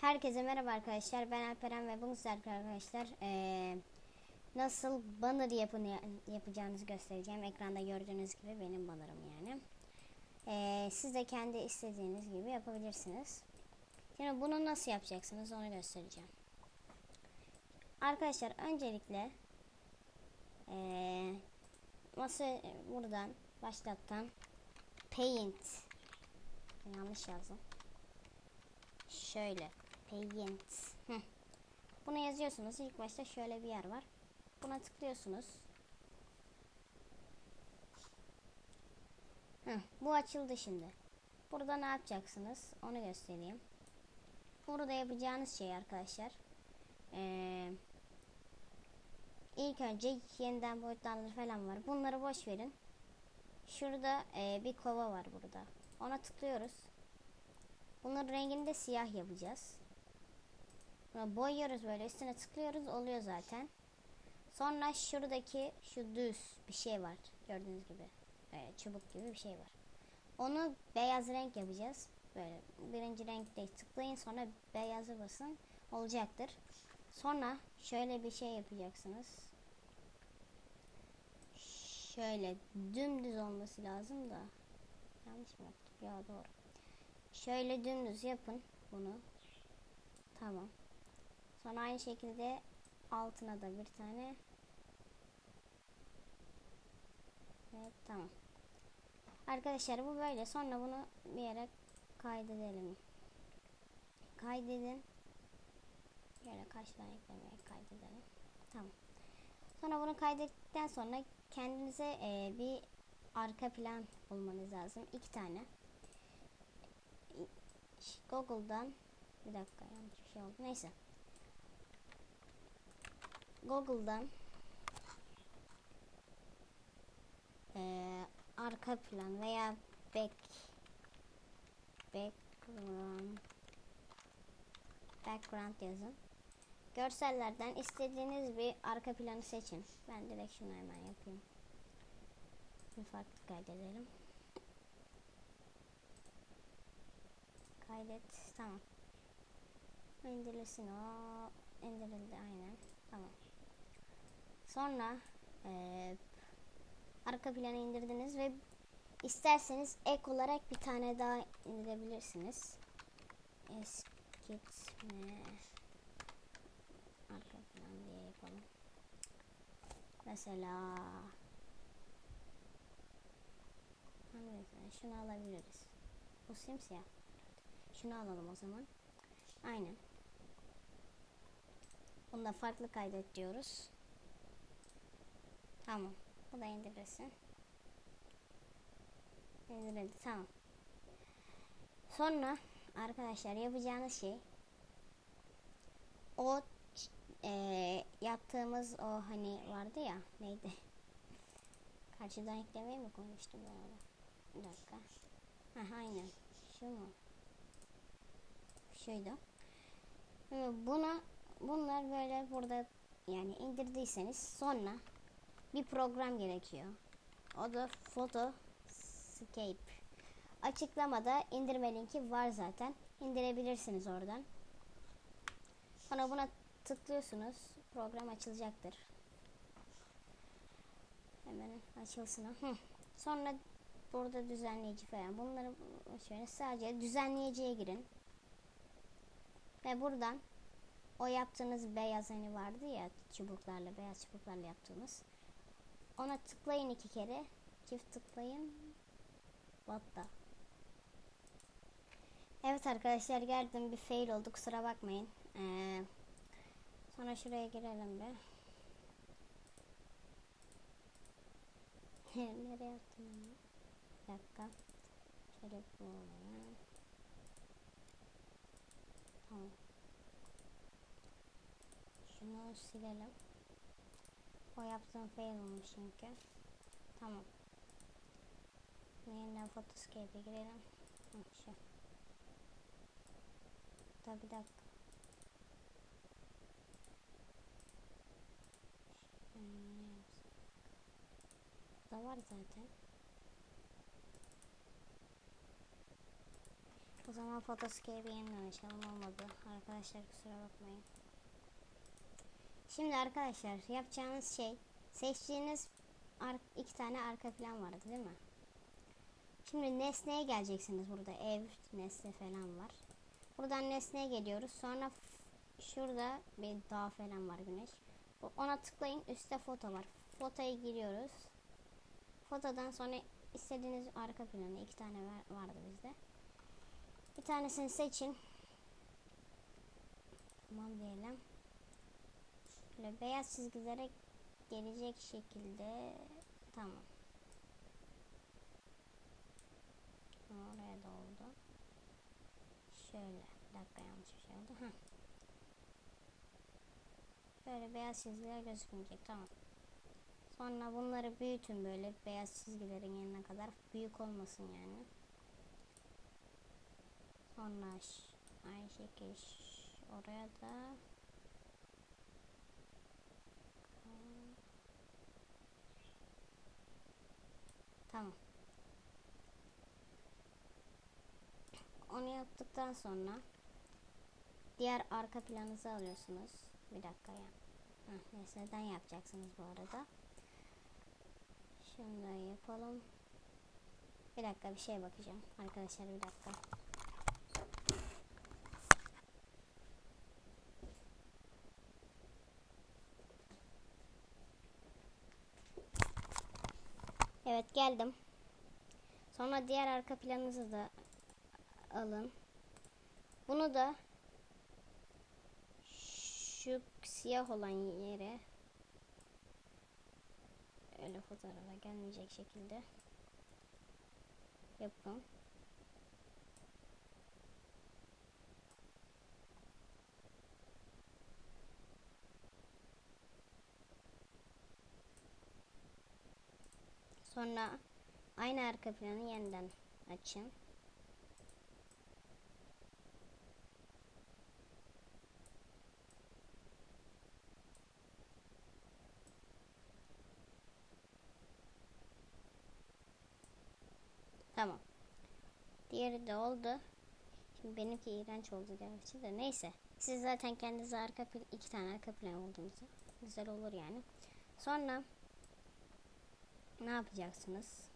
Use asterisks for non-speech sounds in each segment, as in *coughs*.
Herkese merhaba arkadaşlar. Ben Alperen ve bugün sizlerle arkadaşlar eee, nasıl banner yapını yapacağınızı göstereceğim. Ekranda gördüğünüz gibi benim bannerım yani. Eee, siz de kendi istediğiniz gibi yapabilirsiniz. Şimdi bunu nasıl yapacaksınız onu göstereceğim. Arkadaşlar öncelikle eee masa buradan başlattan paint yanlış yazdım. Şöyle. Paint. Heh. Bunu yazıyorsunuz. İlk başta şöyle bir yer var. Buna tıklıyorsunuz. Heh, bu açıldı şimdi. Burada ne yapacaksınız? Onu göstereyim. Burada yapacağınız şey arkadaşlar. Ee, ilk önce yeniden boyutlandır falan var. Bunları boş verin. Şurada e, bir kova var burada. Ona tıklıyoruz. Bunların rengini de siyah yapacağız. Boyuyoruz böyle üstüne tıklıyoruz oluyor zaten. Sonra şuradaki şu düz bir şey var gördüğünüz gibi. Böyle çubuk gibi bir şey var. Onu beyaz renk yapacağız. Böyle birinci renkte tıklayın sonra beyazı basın olacaktır. Sonra şöyle bir şey yapacaksınız. Şöyle dümdüz olması lazım da. Yanlış mı yaptık? Ya doğru. Şöyle dümdüz yapın bunu. Tamam. Sonra aynı şekilde altına da bir tane. Evet tamam. Arkadaşlar bu böyle. Sonra bunu bir yere kaydedelim. Kaydedin. Böyle kaç tane eklemeye kaydedelim. Tamam. Sonra bunu kaydettikten sonra kendinize e, bir arka plan bulmanız lazım. İki tane. Google'dan bir dakika yanlış bir şey oldu. Neyse. Google'dan eee, arka plan veya back background background yazın. Görsellerden istediğiniz bir arka planı seçin. Ben direkt şunu hemen yapayım. Bir farklı kaydedelim. Kaydet. Tamam. İndirilsin o. indirildi aynen. Tamam. Sonra eee, arka planı indirdiniz ve isterseniz ek olarak bir tane daha indirebilirsiniz. Eskitme arka plan diye yapalım. Mesela Hangisini? Şunu alabiliriz. Bu simsiyah. Şunu alalım o zaman. Aynen. Bunu da farklı kaydet diyoruz. Tamam. Bu da indirilsin. İndirildi. Tamam. Sonra arkadaşlar yapacağınız şey o eee, yaptığımız o hani vardı ya neydi? Karşıdan eklemeyi mi koymuştum ben ona? Bir dakika. Ha aynen. Şu mu? Şuydu. Ee, Buna bunlar böyle burada yani indirdiyseniz sonra bir program gerekiyor. O da Photoscape. Açıklamada indirme linki var zaten. İndirebilirsiniz oradan. Sonra buna tıklıyorsunuz. Program açılacaktır. Hemen açılsın. Hı. Sonra burada düzenleyici falan. Bunları şöyle sadece düzenleyiciye girin. Ve buradan o yaptığınız beyaz hani vardı ya çubuklarla beyaz çubuklarla yaptığımız. Ona tıklayın iki kere. Çift tıklayın. Batta. Evet arkadaşlar geldim bir fail oldu kusura bakmayın. Ee, sonra şuraya girelim bir. *laughs* Nereye attım onu? Bir dakika. Şöyle bulalım. Tamam. Şunu silelim. O yaptığım fail olmuş çünkü. Tamam. Yeniden Photoscape'e girelim. Şu. Da bir dakika. Da var zaten. O zaman Photoscape'e yeniden açalım olmadı. Arkadaşlar kusura bakmayın. Şimdi arkadaşlar yapacağınız şey seçtiğiniz iki tane arka plan vardı değil mi? Şimdi nesneye geleceksiniz burada ev nesne falan var. Buradan nesneye geliyoruz. Sonra şurada bir dağ falan var güneş. Ona tıklayın üstte foto var. Fotoya giriyoruz. Fotodan sonra istediğiniz arka planı iki tane var, vardı bizde. Bir tanesini seçin. Tamam diyelim. Böyle beyaz çizgilere gelecek şekilde tamam. Oraya da oldu. Şöyle. Bir dakika yanlış bir şey oldu. Heh. Şöyle beyaz çizgiler gözükmeyecek. Tamam. Sonra bunları büyütün böyle beyaz çizgilerin yanına kadar. Büyük olmasın yani. Sonra aynı şekilde oraya da Tamam. Onu yaptıktan sonra diğer arka planınızı alıyorsunuz. Bir dakika ya. Heh, nesneden yapacaksınız bu arada. Şunu yapalım. Bir dakika bir şeye bakacağım. Arkadaşlar bir dakika. Evet geldim. Sonra diğer arka planınızı da alın. Bunu da şu siyah olan yere öyle fotoğrafa gelmeyecek şekilde yapın. Sonra aynı arka planı yeniden açın. Tamam. Diğeri de oldu. Şimdi benimki iğrenç oldu gerçi de neyse. Siz zaten kendinize arka plan, iki tane arka plan olduğunuzda güzel olur yani. Sonra ne yapacaksınız?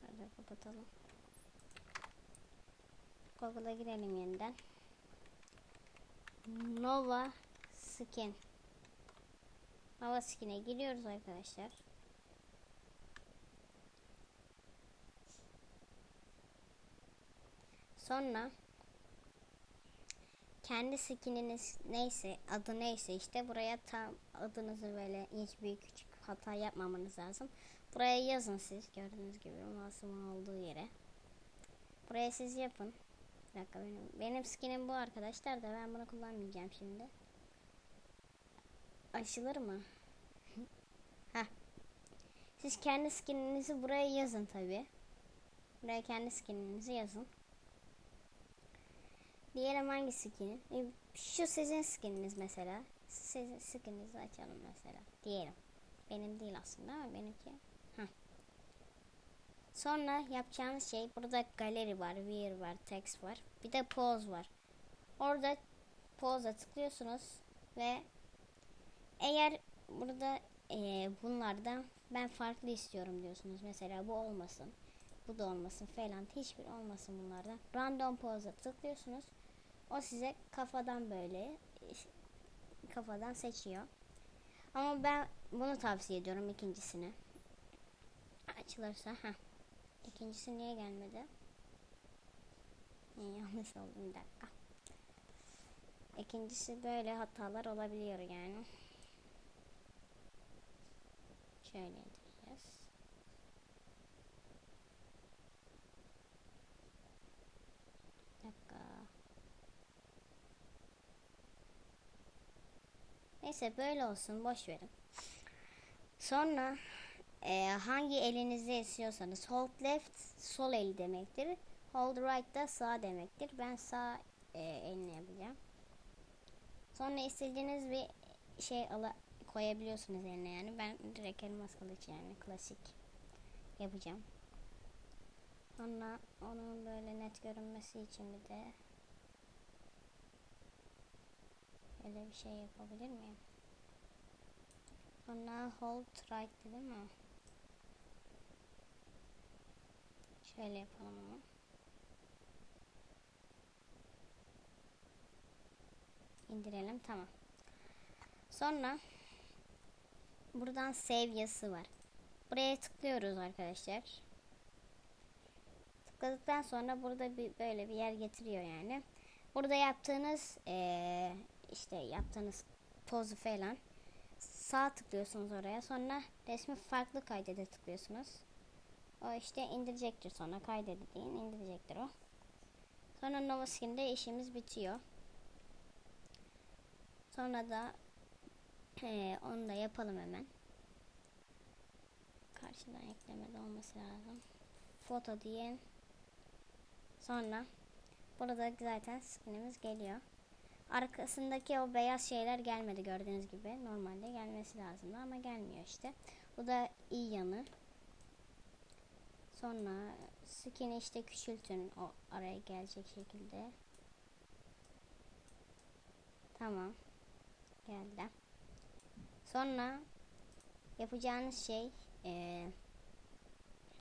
Hadi kapatalım. Google'a girelim yeniden. Nova Skin. Nova Skin'e giriyoruz arkadaşlar. Sonra kendi skininiz neyse adı neyse işte buraya tam adınızı böyle hiç büyük küçük hata yapmamanız lazım. Buraya yazın siz gördüğünüz gibi masumun olduğu yere. Buraya siz yapın. Bir dakika benim, benim skinim bu arkadaşlar da ben bunu kullanmayacağım şimdi. Aşılır mı? *laughs* Heh. Siz kendi skininizi buraya yazın tabi. Buraya kendi skininizi yazın. Diyelim hangi skinin? E, şu sizin skininiz mesela. Sizin skininizi açalım mesela. Diyelim. Benim değil aslında ama benimki. Heh. Sonra yapacağınız şey burada galeri var, wear var, text var. Bir de pose var. Orada pose'a tıklıyorsunuz ve eğer burada e, bunlardan ben farklı istiyorum diyorsunuz. Mesela bu olmasın. Bu da olmasın falan. Hiçbir olmasın bunlardan. Random pose'a tıklıyorsunuz. O size kafadan böyle kafadan seçiyor. Ama ben bunu tavsiye ediyorum ikincisini. Açılırsa. Heh. İkincisi niye gelmedi? Ee, *laughs* yanlış oldu bir dakika. İkincisi böyle hatalar olabiliyor yani. Şöyle edeceğiz. Dakika. Neyse böyle olsun boş verin. Sonra e, hangi elinizde istiyorsanız hold left sol el demektir. Hold right da sağ demektir. Ben sağ e, elini yapacağım. Sonra istediğiniz bir şey ala koyabiliyorsunuz eline yani. Ben direkt elmas kılıç yani klasik yapacağım. Sonra onun böyle net görünmesi için bir de öyle bir şey yapabilir miyim? Sonra hold right değil mi? Şöyle yapalım onu. İndirelim tamam. Sonra buradan save yazısı var. Buraya tıklıyoruz arkadaşlar. Tıkladıktan sonra burada bir böyle bir yer getiriyor yani. Burada yaptığınız eee, işte yaptığınız pozu falan sağ tıklıyorsunuz oraya. Sonra resmi farklı kaydede tıklıyorsunuz. O işte indirecektir sonra kaydedin indirecektir o. Sonra Nova Skin'de işimiz bitiyor. Sonra da eee, onu da yapalım hemen. Karşıdan eklemede olması lazım. Foto diyen. Sonra burada zaten skinimiz geliyor. Arkasındaki o beyaz şeyler gelmedi gördüğünüz gibi. Normalde gelmesi lazımdı ama gelmiyor işte. Bu da iyi yanı. Sonra skin'i işte küçültün o araya gelecek şekilde. Tamam. Geldi. Sonra yapacağınız şey eee,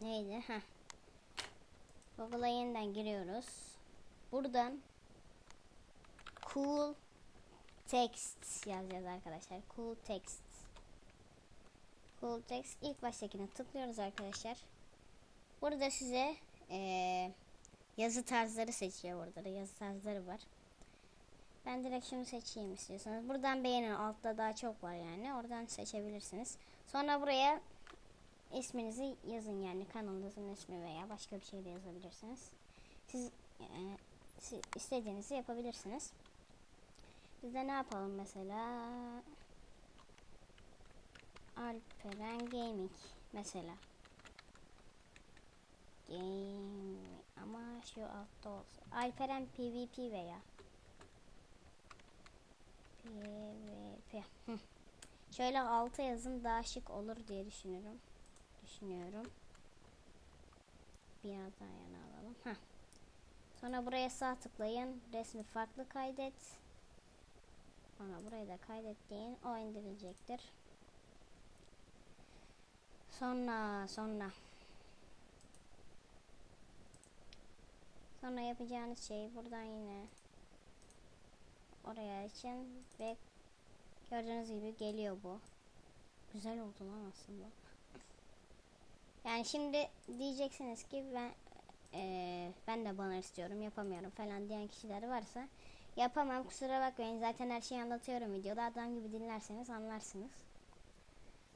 neydi? Heh. Google'a yeniden giriyoruz. Buradan cool text yazacağız arkadaşlar. Cool text. Cool text ilk baştakine tıklıyoruz arkadaşlar. Burada size eee, yazı tarzları seçiyor burada da yazı tarzları var. Ben direkt şunu seçeyim istiyorsanız. Buradan beğenin. Altta daha çok var yani. Oradan seçebilirsiniz. Sonra buraya isminizi yazın yani kanalınızın ismi veya başka bir şey de yazabilirsiniz. Siz, e, siz istediğinizi yapabilirsiniz. Biz de ne yapalım mesela? Alperen Gaming mesela. Game ama şu altta olsun. Alperen PvP veya PvP. Şöyle alta yazın daha şık olur diye düşünüyorum. Düşünüyorum. Biraz daha yana alalım. Heh. Sonra buraya sağ tıklayın. Resmi farklı kaydet. Sonra burayı da kaydettiğin o indirilecektir. Sonra sonra Sonra yapacağınız şey buradan yine oraya için ve gördüğünüz gibi geliyor bu. Güzel oldu lan aslında. Yani şimdi diyeceksiniz ki ben eee, ben de banner istiyorum yapamıyorum falan diyen kişiler varsa yapamam kusura bakmayın zaten her şeyi anlatıyorum videoda adam gibi dinlerseniz anlarsınız.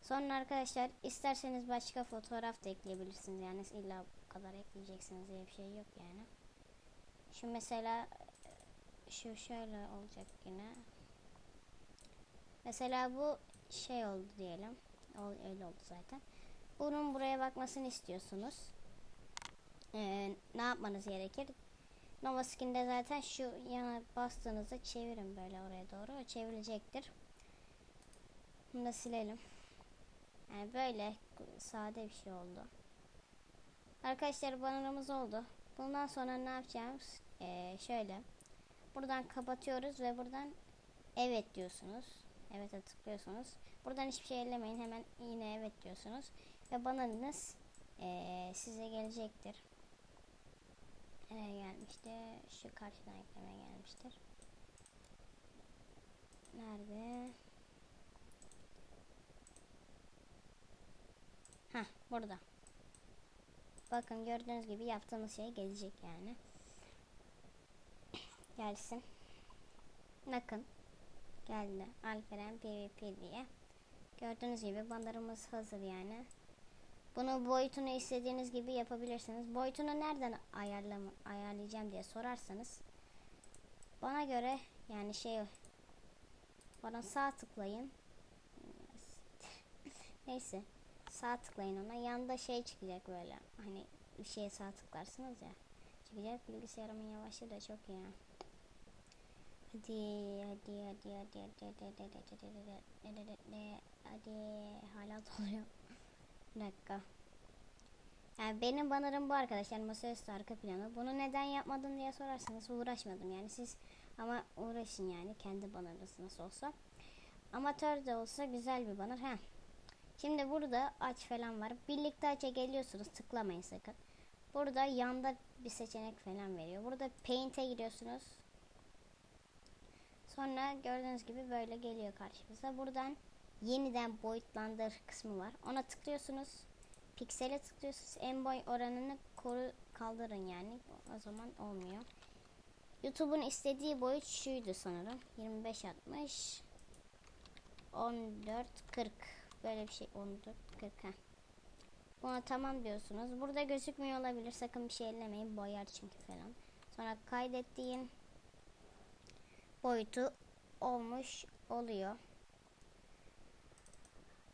Sonra arkadaşlar isterseniz başka fotoğraf da ekleyebilirsiniz yani illa bu kadar ekleyeceksiniz diye bir şey yok yani. Şu mesela şu şöyle olacak yine. Mesela bu şey oldu diyelim. Öyle oldu zaten. Bunun buraya bakmasını istiyorsunuz. Ee, ne yapmanız gerekir? Nova Skin'de zaten şu yana bastığınızda çevirin böyle oraya doğru. O çevrilecektir. Bunu da silelim. Yani böyle sade bir şey oldu. Arkadaşlar bannerımız oldu. Bundan sonra ne yapacağız? Ee, şöyle. Buradan kapatıyoruz ve buradan evet diyorsunuz. Evet'e tıklıyorsunuz. Buradan hiçbir şey ellemeyin. Hemen yine evet diyorsunuz. Ve bananınız eee, size gelecektir. Nereye gelmişti? Şu karşıdan eklemeye gelmiştir. Nerede? Hah burada. Bakın gördüğünüz gibi yaptığımız şey gelecek yani. *coughs* Gelsin. Bakın. Geldi. Alperen PvP diye. Gördüğünüz gibi bandarımız hazır yani. Bunu boyutunu istediğiniz gibi yapabilirsiniz. Boyutunu nereden ayarlama, ayarlayacağım diye sorarsanız bana göre yani şey bana sağ tıklayın. Neyse. Sağ tıklayın ona. Yanında şey çıkacak böyle. Hani bir şeye sağ tıklarsınız ya. Çıkacak. Bilgisayarımın yavaşlığı da çok ya. Hadi hadi hadi hadi hadi hadi hadi hadi hadi hadi hadi hadi hadi hala doluyor. Bir dakika. Yani benim bannerım bu arkadaşlar masaüstü arka planı. Bunu neden yapmadım diye sorarsanız uğraşmadım yani siz ama uğraşın yani kendi bannerınız nasıl olsa. Amatör de olsa güzel bir banner. Heh. Şimdi burada aç falan var. Birlikte aç'a geliyorsunuz tıklamayın sakın. Burada yanda bir seçenek falan veriyor. Burada paint'e giriyorsunuz. Sonra gördüğünüz gibi böyle geliyor karşınıza. Buradan yeniden boyutlandır kısmı var. Ona tıklıyorsunuz. Piksele tıklıyorsunuz. En boy oranını koru kaldırın yani. O zaman olmuyor. YouTube'un istediği boyut şuydu sanırım. 25 60 14 40 böyle bir şey 14 40 heh. Buna tamam diyorsunuz. Burada gözükmüyor olabilir. Sakın bir şey ellemeyin. Boyar çünkü falan. Sonra kaydettiğin boyutu olmuş oluyor.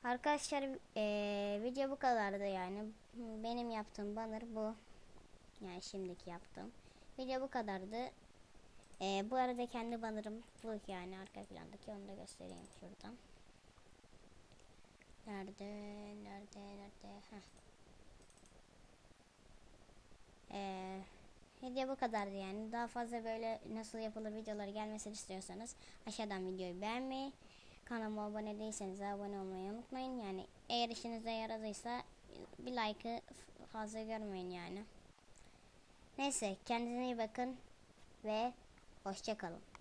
Arkadaşlar eee, video bu kadardı yani. Benim yaptığım banner bu. Yani şimdiki yaptığım. Video bu kadardı. Eee, bu arada kendi bannerım bu yani arka plandaki onu da göstereyim şuradan. Nerede? Nerede? Nerede? Heh. Eee video bu kadardı yani. Daha fazla böyle nasıl yapılır videoları gelmesini istiyorsanız aşağıdan videoyu beğenmeyi, kanalıma abone değilseniz abone olmayı unutmayın. Yani eğer işinize yaradıysa bir like'ı fazla görmeyin yani. Neyse kendinize iyi bakın ve hoşça kalın.